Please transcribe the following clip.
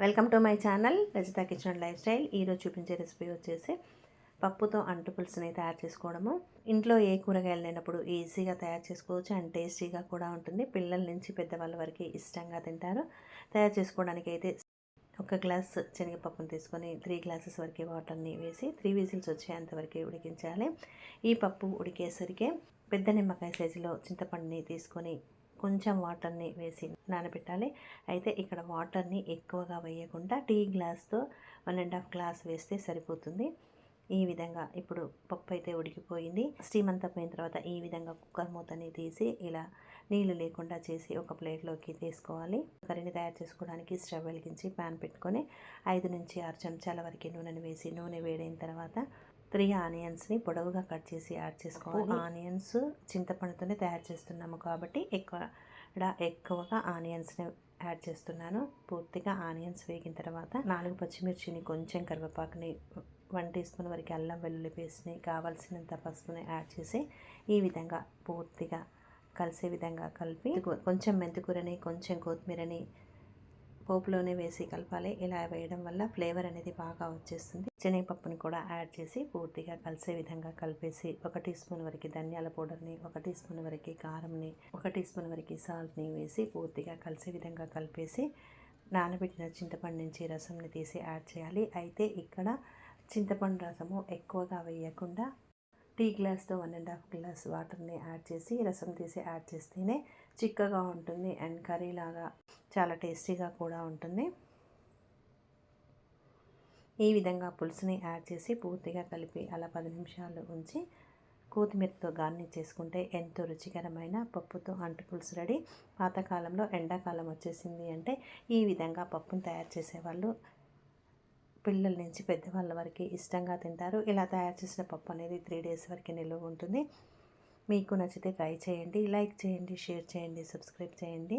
Welcome to my channel Rajitha kitchen lifestyle. ఈరోజు చూపించే recipe వచ్చేసి పప్పుతో అంటు పులుసుని తయారు చేసుకోవడము. ఇంట్లో ఏ కూరగాయలు లేనప్పుడు ఈజీగా తయారు చేసుకోవచ్చు అండ్ టేస్టీగా కూడా ఉంటుంది. పిల్లల నుంచి పెద్దవాళ్ళ వరకు ఇష్టంగా తింటారు. తయారు చేసుకోవడానికి అయితే ఒక గ్లాస్ శనగపప్పును తీసుకొని త్రీ గ్లాసెస్ వరకే వాటర్ని వేసి త్రీ విజిల్స్ వచ్చేంత వరకు ఉడికించాలి. ఈ పప్పు ఉడికేసరికి పెద్ద నిమ్మకాయ సైజులో చింతపండుని తీసుకొని కొంచెం వాటర్ని వేసి నానబెట్టాలి. అయితే ఇక్కడ వాటర్ని ఎక్కువగా వేయకుండా టీ గ్లాస్తో వన్ అండ్ హాఫ్ గ్లాస్ వేస్తే సరిపోతుంది. ఈ విధంగా ఇప్పుడు పప్పు అయితే ఉడికిపోయింది. స్టీమ్ అంతా పోయిన తర్వాత ఈ విధంగా కుక్కర్ మూతని తీసి ఇలా నీళ్ళు లేకుండా చేసి ఒక ప్లేట్లోకి తీసుకోవాలి. కర్రీని తయారు చేసుకోవడానికి స్టవ్ వెలిగించి ప్యాన్ పెట్టుకొని ఐదు నుంచి ఆరు చెంచాల వరకు నూనెని వేసి నూనె వేడైన తర్వాత త్రీ ఆనియన్స్ని పొడవుగా కట్ చేసి యాడ్ చేసుకోవాలి. ఆనియన్స్ చింతపండుతోనే తయారు చేస్తున్నాము కాబట్టి ఎక్కువ ఎక్కువగా ఆనియన్స్ని యాడ్ చేస్తున్నాను. పూర్తిగా ఆనియన్స్ వేగిన తర్వాత నాలుగు పచ్చిమిర్చిని కొంచెం కరివేపాకుని వన్ టీ స్పూన్ వరకు అల్లం వెల్లుల్లి పేస్ట్ని కావాల్సినంత పసుపుని యాడ్ చేసి ఈ విధంగా పూర్తిగా కలిసే విధంగా కలిపి కొంచెం మెంతికూరని కొంచెం కొత్తిమీరని పోపులోనే వేసి కలపాలి. ఇలా వేయడం వల్ల ఫ్లేవర్ అనేది బాగా వచ్చేస్తుంది. శనగపప్పుని కూడా యాడ్ చేసి పూర్తిగా కలిసే విధంగా కలిపేసి ఒక టీ స్పూన్ వరకు ధనియాల పౌడర్ని ఒక టీ స్పూన్ వరకు కారంని ఒక టీ స్పూన్ వరకు సాల్ట్ని వేసి పూర్తిగా కలిసే విధంగా కలిపేసి నానబెట్టిన చింతపండు నుంచి రసంని తీసి యాడ్ చేయాలి. అయితే ఇక్కడ చింతపండు రసము ఎక్కువగా వేయకుండా టీ గ్లాస్తో వన్ అండ్ హాఫ్ గ్లాస్ వాటర్ని యాడ్ చేసి రసం తీసి యాడ్ చేస్తేనే చిక్కగా ఉంటుంది అండ్ కర్రీ లాగా చాలా టేస్టీగా కూడా ఉంటుంది. ఈ విధంగా పులుసుని యాడ్ చేసి పూర్తిగా కలిపి అలా పది నిమిషాలు ఉంచి కొత్తిమీరతో గార్నిష్ చేసుకుంటే ఎంతో రుచికరమైన పప్పుతో అంటు పులుసు రెడీ. పాతకాలంలో ఎండాకాలం వచ్చేసింది అంటే ఈ విధంగా పప్పును తయారు చేసేవాళ్ళు పిల్లల నుంచి పెద్దవాళ్ళ వరకు ఇష్టంగా తింటారు. ఇలా తయారు చేసిన పప్పు అనేది త్రీ డేస్ వరకు నిల్వ ఉంటుంది. మీకు నచ్చితే ట్రై చేయండి లైక్ చేయండి షేర్ చేయండి సబ్స్క్రైబ్ చేయండి.